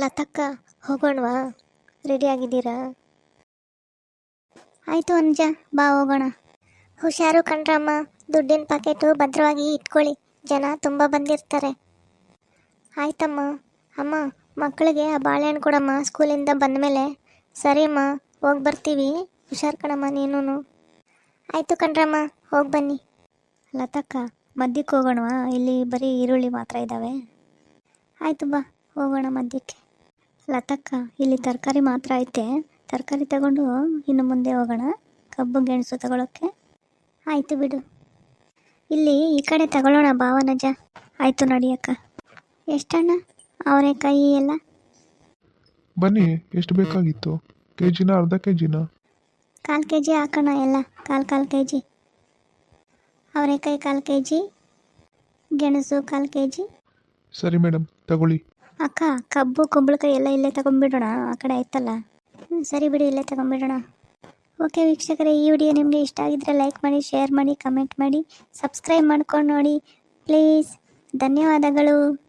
ಲತಕ್ಕ, ಹೋಗೋಣವಾ? Ready ಆಗಿದ್ದೀರಾ? ಆಯಿತು ಅನುಜ, ಬಾ ಹೋಗೋಣ. ಹುಷಾರು ಕಣ್ರಮ್ಮ, ದುಡ್ಡಿನ ಪಾಕೆಟು ಭದ್ರವಾಗಿ ಇಟ್ಕೊಳ್ಳಿ. ಜನ ತುಂಬ ಬಂದಿರ್ತಾರೆ. ಆಯ್ತಮ್ಮ. ಅಮ್ಮ, ಮಕ್ಕಳಿಗೆ ಆ ಬಾಳೆಹಣ್ಣು ಕೊಡಮ್ಮ, ಸ್ಕೂಲಿಂದ ಬಂದಮೇಲೆ. ಸರಿ ಅಮ್ಮ ಹೋಗಿ ಬರ್ತೀವಿ. ಹುಷಾರು ಕಣಮ್ಮ ನೀನು ಆಯಿತು ಕಣ್ರಮ್ಮ, ಹೋಗಿ ಬನ್ನಿ. ಲತಕ್ಕ, ಮದ್ಯಕ್ಕೆ ಹೋಗೋಣವಾ? ಇಲ್ಲಿ ಬರೀ ಈರುಳ್ಳಿ ಮಾತ್ರ ಇದ್ದಾವೆ ಆಯಿತು ಬಾ, ಹೋಗೋಣ ಮದ್ಯಕ್ಕೆ. ಲತಕ್ಕ ಇಲ್ಲಿ ತರಕಾರಿ ಮಾತ್ರ ಐತೆ. ತರಕಾರಿ ತಗೊಂಡು ಇನ್ನು ಮುಂದೆ ಹೋಗೋಣ. ಕಬ್ಬು ಗೆಣಸು ತಗೊಳಕ್ಕೆ. ಆಯಿತು ಬಿಡು. ಇಲ್ಲಿ ಈ ಕಡೆ ತಗೊಳ್ಳೋಣ ಭಾವನಜ. ಆಯಿತು ನಡಿಯಕ್ಕ ಎಷ್ಟಣ್ಣ? ಅವರೆಕಾಯಿ ಎಲ್ಲ? ಬನ್ನಿ ಎಷ್ಟು ಬೇಕಾಗಿತ್ತು? ಕೆ ಜಿನ ಅರ್ಧ ಕೆ ಜಿನ ಕಾಲು ಕೆ ಜಿ ಹಾಕೋಣ ಎಲ್ಲ. ಕಾಲು ಕಾಲು ಕೆ ಜಿ ಅವರೆಕಾಯಿ ಕಾಲು ಕೆ ಜಿ ಗೆಣಸು ಕಾಲು ಕೆ ಜಿ ಸರಿ ಮೇಡಮ್ ತಗೊಳ್ಳಿ. ಅಕ್ಕ, ಕಬ್ಬು, ಕುಂಬಳಕಾಯಿ ಎಲ್ಲ ಇಲ್ಲೇ ತಗೊಂಡ್ಬಿಡೋಣ. ಆ ಕಡೆ ಆಯ್ತಲ್ಲ? ಹ್ಞೂ ಸರಿ ಬಿಡಿ, ಇಲ್ಲೇ ತಗೊಂಡ್ಬಿಡೋಣ. ಓಕೆ ವೀಕ್ಷಕರೇ, ಈ ವಿಡಿಯೋ ನಿಮಗೆ ಇಷ್ಟ ಆಗಿದ್ರೆ ಲೈಕ್ ಮಾಡಿ, ಶೇರ್ ಮಾಡಿ, ಕಮೆಂಟ್ ಮಾಡಿ, ಸಬ್ಸ್ಕ್ರೈಬ್ ಮಾಡ್ಕೊಂಡು ನೋಡಿ. ಪ್ಲೀಸ್, ಧನ್ಯವಾದಗಳು.